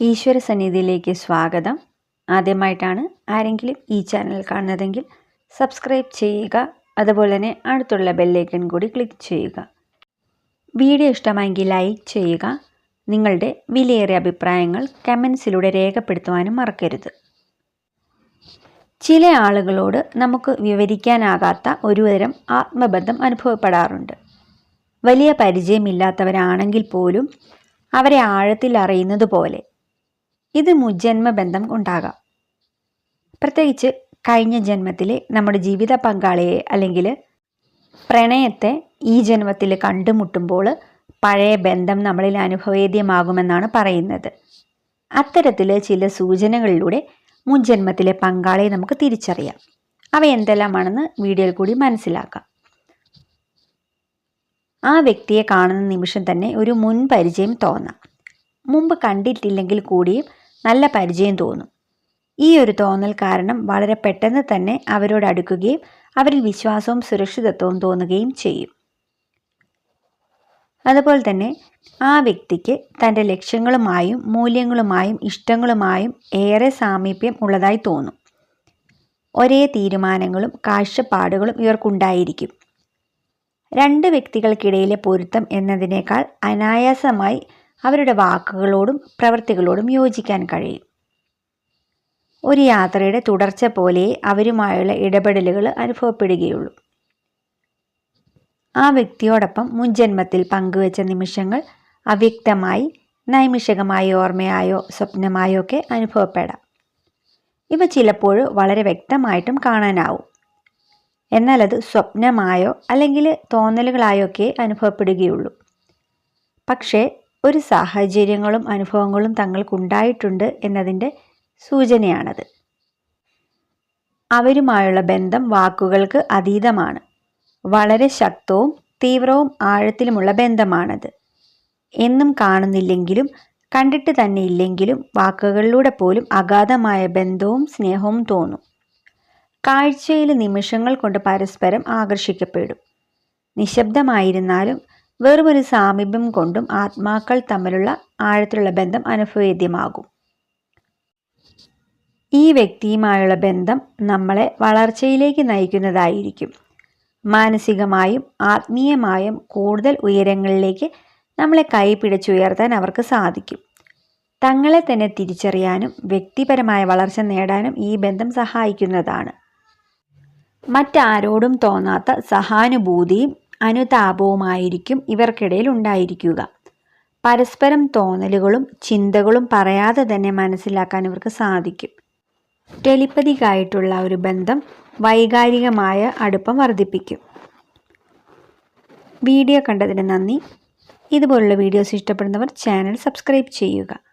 ഈശ്വര സന്നിധിയിലേക്ക് സ്വാഗതം. ആദ്യമായിട്ടാണ് ആരെങ്കിലും ഈ ചാനൽ കാണുന്നതെങ്കിൽ സബ്സ്ക്രൈബ് ചെയ്യുക അതുപോലെ തന്നെ അടുത്തുള്ള ബെല്ലൈക്കൺ കൂടി ക്ലിക്ക് ചെയ്യുക. വീഡിയോ ഇഷ്ടമായെങ്കിൽ ലൈക്ക് ചെയ്യുക. നിങ്ങളുടെ വിലയേറിയ അഭിപ്രായങ്ങൾ കമൻസിലൂടെ രേഖപ്പെടുത്തുവാനും മറക്കരുത്. ചില ആളുകളോട് നമുക്ക് വിവരിക്കാനാകാത്ത ഒരുതരം ആത്മബന്ധം അനുഭവപ്പെടാറുണ്ട്. വലിയ പരിചയമില്ലാത്തവരാണെങ്കിൽ പോലും അവരെ ആഴത്തിൽ അറിയുന്നത് പോലെ ഇത് മുജ്ജന്മ ബന്ധം ഉണ്ടാകാം. പ്രത്യേകിച്ച് കഴിഞ്ഞ ജന്മത്തിലെ നമ്മുടെ ജീവിത പങ്കാളിയെ അല്ലെങ്കിൽ പ്രണയത്തെ ഈ ജന്മത്തിൽ കണ്ടുമുട്ടുമ്പോൾ പഴയ ബന്ധം നമ്മളിൽ അനുഭവേദ്യമാകുമെന്നാണ് പറയുന്നത്. അത്തരത്തിൽ ചില സൂചനകളിലൂടെ മുൻജന്മത്തിലെ പങ്കാളിയെ നമുക്ക് തിരിച്ചറിയാം. അവ എന്തെല്ലാമാണെന്ന് വീഡിയോയിൽ കൂടി മനസ്സിലാക്കാം. ആ വ്യക്തിയെ കാണുന്ന നിമിഷം തന്നെ ഒരു മുൻ പരിചയം തോന്നാം. മുമ്പ് കണ്ടിട്ടില്ലെങ്കിൽ കൂടിയും നല്ല പരിചയം തോന്നും. ഈ ഒരു തോന്നൽ കാരണം വളരെ പെട്ടെന്ന് തന്നെ അവരോട് അടുക്കുകയും അവരിൽ വിശ്വാസവും സുരക്ഷിതത്വവും തോന്നുകയും ചെയ്യും. അതുപോലെ തന്നെ ആ വ്യക്തിക്ക് തന്റെ ലക്ഷ്യങ്ങളുമായും മൂല്യങ്ങളുമായും ഇഷ്ടങ്ങളുമായും ഏറെ സാമീപ്യം ഉള്ളതായി തോന്നും. ഒരേ തീരുമാനങ്ങളും കാഴ്ചപ്പാടുകളും ഇവർക്കുണ്ടായിരിക്കും. രണ്ട് വ്യക്തികൾക്കിടയിലെ പൊരുത്തം എന്നതിനേക്കാൾ അനായാസമായി അവരുടെ വാക്കുകളോടും പ്രവൃത്തികളോടും യോജിക്കാൻ കഴിയും. ഒരു യാത്രയുടെ തുടർച്ച പോലെ അവരുമായുള്ള ഇടപെടലുകൾ അനുഭവപ്പെടുകയുള്ളൂ. ആ വ്യക്തിയോടൊപ്പം മുൻജന്മത്തിൽ പങ്കുവച്ച നിമിഷങ്ങൾ അവ്യക്തമായി നൈമിഷകമായ ഓർമ്മയായോ സ്വപ്നമായോ ഒക്കെ അനുഭവപ്പെടാം. ഇവ ചിലപ്പോൾ വളരെ വ്യക്തമായിട്ടും കാണാനാവും. എന്നാൽ അത് സ്വപ്നമായോ അല്ലെങ്കിൽ തോന്നലുകളായോ ഒക്കെ അനുഭവപ്പെടുകയുള്ളൂ. പക്ഷേ ഒരു സാഹചര്യങ്ങളും അനുഭവങ്ങളും തങ്ങൾക്കുണ്ടായിട്ടുണ്ട് എന്നതിന്റെ സൂചനയാണത്. അവരുമായുള്ള ബന്ധം വാക്കുകൾക്ക് അതീതമാണ്. വളരെ ശക്തവും തീവ്രവും ആഴത്തിലുമുള്ള ബന്ധമാണത്. എന്നും കാണുന്നില്ലെങ്കിലും കണ്ടിട്ട് തന്നെ ഇല്ലെങ്കിലും വാക്കുകളിലൂടെ പോലും അഗാധമായ ബന്ധവും സ്നേഹവും തോന്നും. കാഴ്ചയിൽ നിമിഷങ്ങൾ കൊണ്ട് പരസ്പരം ആകർഷിക്കപ്പെടും. നിശബ്ദമായിരുന്നാലും വെറുമൊരു സാമീപ്യം കൊണ്ടും ആത്മാക്കൾ തമ്മിലുള്ള ആഴത്തിലുള്ള ബന്ധം അനുഭവേദ്യമാകും. ഈ വ്യക്തിയുമായുള്ള ബന്ധം നമ്മളെ വളർച്ചയിലേക്ക് നയിക്കുന്നതായിരിക്കും. മാനസികമായും ആത്മീയമായും കൂടുതൽ ഉയരങ്ങളിലേക്ക് നമ്മളെ കൈപിടിച്ചുയർത്താൻ അവർക്ക് സാധിക്കും. തങ്ങളെ തന്നെ തിരിച്ചറിയാനും വ്യക്തിപരമായ വളർച്ച നേടാനും ഈ ബന്ധം സഹായിക്കുന്നതാണ്. മറ്റാരോടും തോന്നാത്ത സഹാനുഭൂതിയും അനുതാപവുമായിരിക്കും ഇവർക്കിടയിൽ ഉണ്ടായിരിക്കുക. പരസ്പരം തോന്നലുകളും ചിന്തകളും പറയാതെ തന്നെ മനസ്സിലാക്കാൻ ഇവർക്ക് സാധിക്കും. ടെലിപ്പതിക്കായിട്ടുള്ള ഒരു ബന്ധം വൈകാരികമായ അടുപ്പം വർദ്ധിപ്പിക്കും. വീഡിയോ കണ്ടതിന് നന്ദി. ഇതുപോലുള്ള വീഡിയോസ് ഇഷ്ടപ്പെടുന്നവർ ചാനൽ സബ്സ്ക്രൈബ് ചെയ്യുക.